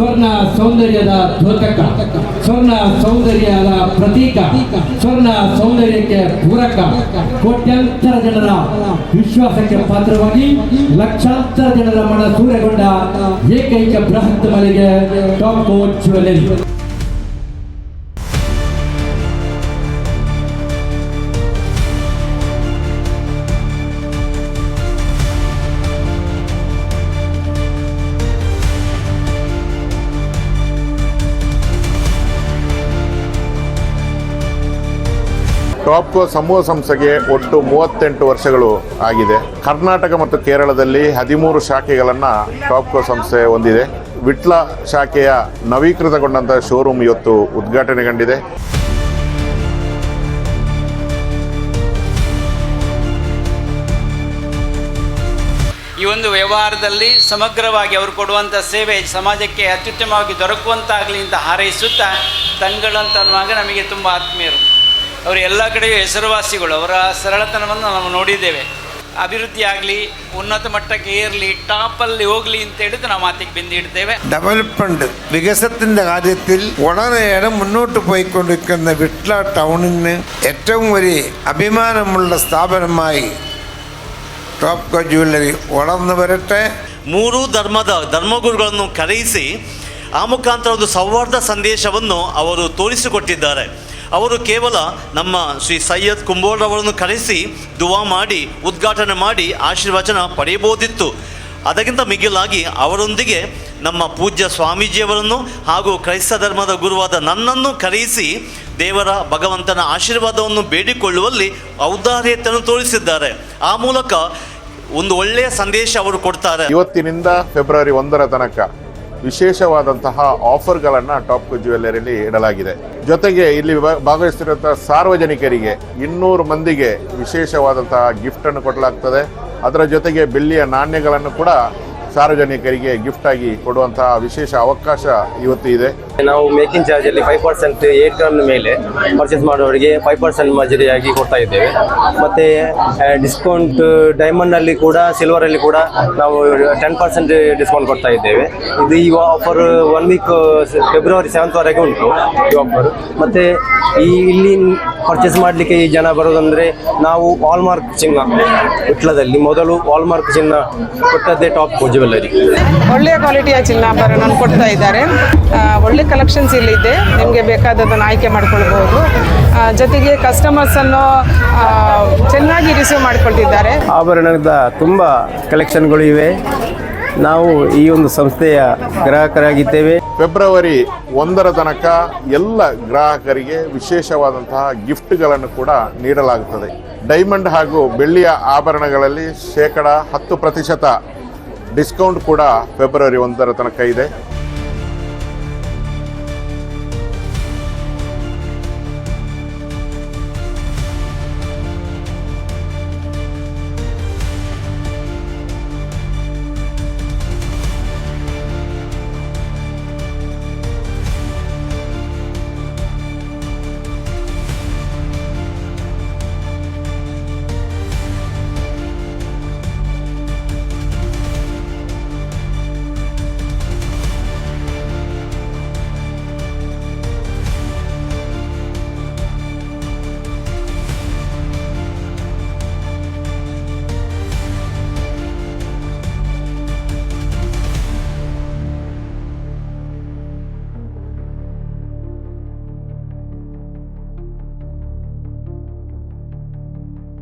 ಸ್ವರ್ಣ ಸೌಂದರ್ಯದ ದ್ಯೋತಕ, ಸ್ವರ್ಣ ಸೌಂದರ್ಯದ ಪ್ರತೀಕ, ಸ್ವರ್ಣ ಸೌಂದರ್ಯಕ್ಕೆ ಪೂರಕ, ಕೋಟ್ಯಾಂತರ ಜನರ ವಿಶ್ವಾಸಕ್ಕೆ ಪಾತ್ರವಾಗಿ ಲಕ್ಷಾಂತರ ಜನರ ಮನ ಸೂರ್ಯಗೊಂಡ ಏಕೈಕ ಬೃಹತ್ ಮಳಿಗೆ ಟಾಪ್ ಜ್ಯುವೆಲರಿ ಟಾಪ್ಕೋ ಸಮೂಹ ಸಂಸ್ಥೆಗೆ ಒಟ್ಟು ಮೂವತ್ತೆಂಟು ವರ್ಷಗಳು ಆಗಿದೆ. ಕರ್ನಾಟಕ ಮತ್ತು ಕೇರಳದಲ್ಲಿ ಹದಿಮೂರು ಶಾಖೆಗಳನ್ನು ಟಾಪ್ಕೋ ಸಂಸ್ಥೆ ಹೊಂದಿದೆ. ವಿಟ್ಲ ಶಾಖೆಯ ನವೀಕೃತಗೊಂಡಂತಹ ಶೋರೂಮ್ ಇವತ್ತು ಉದ್ಘಾಟನೆಗೊಂಡಿದೆ. ಈ ಒಂದು ವ್ಯವಹಾರದಲ್ಲಿ ಸಮಗ್ರವಾಗಿ ಅವರು ಕೊಡುವಂಥ ಸೇವೆ ಸಮಾಜಕ್ಕೆ ಅತ್ಯುತ್ತಮವಾಗಿ ದೊರಕುವಂತಾಗಲಿ ಅಂತ ಹಾರೈಸುತ್ತಾ, ತಂಗಳಂತ ನಮಗೆ ತುಂಬ ಆತ್ಮೀಯರು ಅವರು ಎಲ್ಲ ಕಡೆಯೂ ಹೆಸರುವಾಸಿಗಳು. ಅವರ ಸರಳತನವನ್ನು ನಾವು ನೋಡಿದ್ದೇವೆ. ಅಭಿವೃದ್ಧಿ ಆಗಲಿ ಉನ್ನತ ಮಟ್ಟಕ್ಕೆ ಏರಲಿ ಟಾಪಲ್ಲಿ ಹೋಗಲಿ ಅಂತ ಹೇಳಿದ್ರೆ ನಾವು ಮಾತಿಗೆ ಬಿಂದಿಡ್ತೇವೆ ഡെവലപ്പുണ്ട് വികസനത്തിന്റെ കാര്യത്തിൽ ಮುನ್ನೋಟ್ಟು മുന്നോട്ട് ವಿಟ್ಲ ಟೌನಿನ ടൗണിന് ഏറ്റവും ಅಭಿಮಾನಮುಳ್ಳ ಸ್ಥಾಪನಮಾಯಿ ಟಾಪ್ ಕ ಜ್ಯುವೆಲ್ಲರಿ വളർന്നു വരട്ടെ ಮೂರು ಧರ್ಮದ ಧರ್ಮಗುರುಗಳನ್ನು ಕರೆಯಿಸಿ ಆ ಮುಖಾಂತರ ಒಂದು ಸೌಹಾರ್ದ ಸಂದೇಶವನ್ನು ಅವರು ತೋರಿಸಿಕೊಟ್ಟಿದ್ದಾರೆ. ಅವರು ಕೇವಲ ನಮ್ಮ ಶ್ರೀ ಸೈಯದ್ ಕುಂಬೋಳ್ರವರನ್ನು ಕರೆಸಿ ದುವಾ ಮಾಡಿ, ಉದ್ಘಾಟನೆ ಮಾಡಿ ಆಶೀರ್ವಚನ ಪಡೆಯಬಹುದಿತ್ತು. ಅದಕ್ಕಿಂತ ಮಿಗಿಲಾಗಿ ಅವರೊಂದಿಗೆ ನಮ್ಮ ಪೂಜ್ಯ ಸ್ವಾಮೀಜಿಯವರನ್ನು ಹಾಗೂ ಕ್ರೈಸ್ತ ಧರ್ಮದ ಗುರುವಾದ ನನ್ನನ್ನು ಕರೆಯಿಸಿ ದೇವರ ಭಗವಂತನ ಆಶೀರ್ವಾದವನ್ನು ಬೇಡಿಕೊಳ್ಳುವಲ್ಲಿ ಔದಾರ್ಯತೆಯನ್ನು ತೋರಿಸಿದ್ದಾರೆ. ಆ ಮೂಲಕ ಒಂದು ಒಳ್ಳೆಯ ಸಂದೇಶ ಅವರು ಕೊಡ್ತಾರೆ. ಇವತ್ತಿನಿಂದ ಫೆಬ್ರವರಿ ಒಂದರ ತನಕ ವಿಶೇಷವಾದಂತಹ ಆಫರ್ಗಳನ್ನು ಟಾಪ್ಕೋ ಜ್ಯುವೆಲ್ಲರಿಯಲ್ಲಿ ಇಡಲಾಗಿದೆ. ಜೊತೆಗೆ ಇಲ್ಲಿ ಭಾಗವಹಿಸಿರುವಂತಹ ಸಾರ್ವಜನಿಕರಿಗೆ ಇನ್ನೂರು ಮಂದಿಗೆ ವಿಶೇಷವಾದಂತಹ ಗಿಫ್ಟನ್ನು ಕೊಡಲಾಗ್ತದೆ. ಅದರ ಜೊತೆಗೆ ಬೆಳ್ಳಿಯ ನಾಣ್ಯಗಳನ್ನು ಕೂಡ ಸಾರ್ವಜನಿಕರಿಗೆ ಗಿಫ್ಟ್ ಆಗಿ ಕೊಡುವಂತಹ ವಿಶೇಷ ಅವಕಾಶ ಇವತ್ತು ಇದೆ. ನಾವು ಮೇಕಿಂಗ್ ಚಾರ್ಜ್ ಅಲ್ಲಿ ಫೈವ್ ಪರ್ಸೆಂಟ್ ಏಟ್ ಗ್ರಾಮ್ ಮೇಲೆ ಪರ್ಚೇಸ್ ಮಾಡುವವರಿಗೆ ಫೈವ್ ಪರ್ಸೆಂಟ್ ಆಗಿ ಕೊಡ್ತಾ ಇದ್ದೇವೆ. ಮತ್ತೆ ಡಿಸ್ಕೌಂಟ್ ಡೈಮಂಡ್ ಅಲ್ಲಿ ಕೂಡ ಸಿಲ್ವರ್ ಅಲ್ಲಿ ಕೂಡ ನಾವು ಟೆನ್ ಪರ್ಸೆಂಟ್ ಡಿಸ್ಕೌಂಟ್ ಕೊಡ್ತಾ ಇದ್ದೇವೆ. ಇದು ಈ offer one week February seventh ವರೆಗೆ ಉಂಟು ಈ ಆಫರ್ ಮತ್ತೆ, ಈ ಇಲ್ಲಿ ಪರ್ಚೇಸ್ ಮಾಡಲಿಕ್ಕೆ ಈ ಜನ ಬರೋದಂದ್ರೆ ನಾವು ವಾಲ್ಮಾರ್ಕ್ ಚಿನ್ನ ವಿಟ್ಲದಲ್ಲಿ ಮೊದಲು ವಾಲ್ಮಾರ್ಕ್ ಚಿನ್ನ ಕೊಟ್ಟದ್ದೇ ಟಾಪ್ ಜ್ಯುವೆಲ್ಲರಿ ಒಳ್ಳೆಯ ಕ್ವಾಲಿಟಿಯ ಚಿನ್ನಾಭರಣ ಕೊಡ್ತಾ ಇದ್ದಾರೆ. ಒಳ್ಳೆ ಕಲೆಕ್ಷನ್ಸ್ ಇಲ್ಲಿದೆ ನಿಮಗೆ ಬೇಕಾದದನ್ನು ಆಯ್ಕೆ ಮಾಡ್ಕೊಳ್ಬೋದು ಜೊತೆಗೆ ಕಸ್ಟಮರ್ಸ್ ಅನ್ನು ಚೆನ್ನಾಗಿ ರಿಸೀವ್ ಮಾಡ್ಕೊಳ್ತಿದ್ದಾರೆ. ಆಭರಣದ ತುಂಬ ಕಲೆಕ್ಷನ್ಗಳು ಇವೆ. ನಾವು ಈ ಒಂದು ಸಂಸ್ಥೆಯ ಗ್ರಾಹಕರಾಗಿದ್ದೇವೆ. ಫೆಬ್ರವರಿ ಒಂದರ ತನಕ ಎಲ್ಲ ಗ್ರಾಹಕರಿಗೆ ವಿಶೇಷವಾದಂತಹ ಗಿಫ್ಟ್ಗಳನ್ನು ಕೂಡ ನೀಡಲಾಗುತ್ತದೆ. ಡೈಮಂಡ್ ಹಾಗೂ ಬೆಳ್ಳಿಯ ಆಭರಣಗಳಲ್ಲಿ ಶೇಕಡ ಹತ್ತು ಪ್ರತಿಶತ ಡಿಸ್ಕೌಂಟ್ ಕೂಡ ಫೆಬ್ರವರಿ ಒಂದರ ತನಕ ಇದೆ.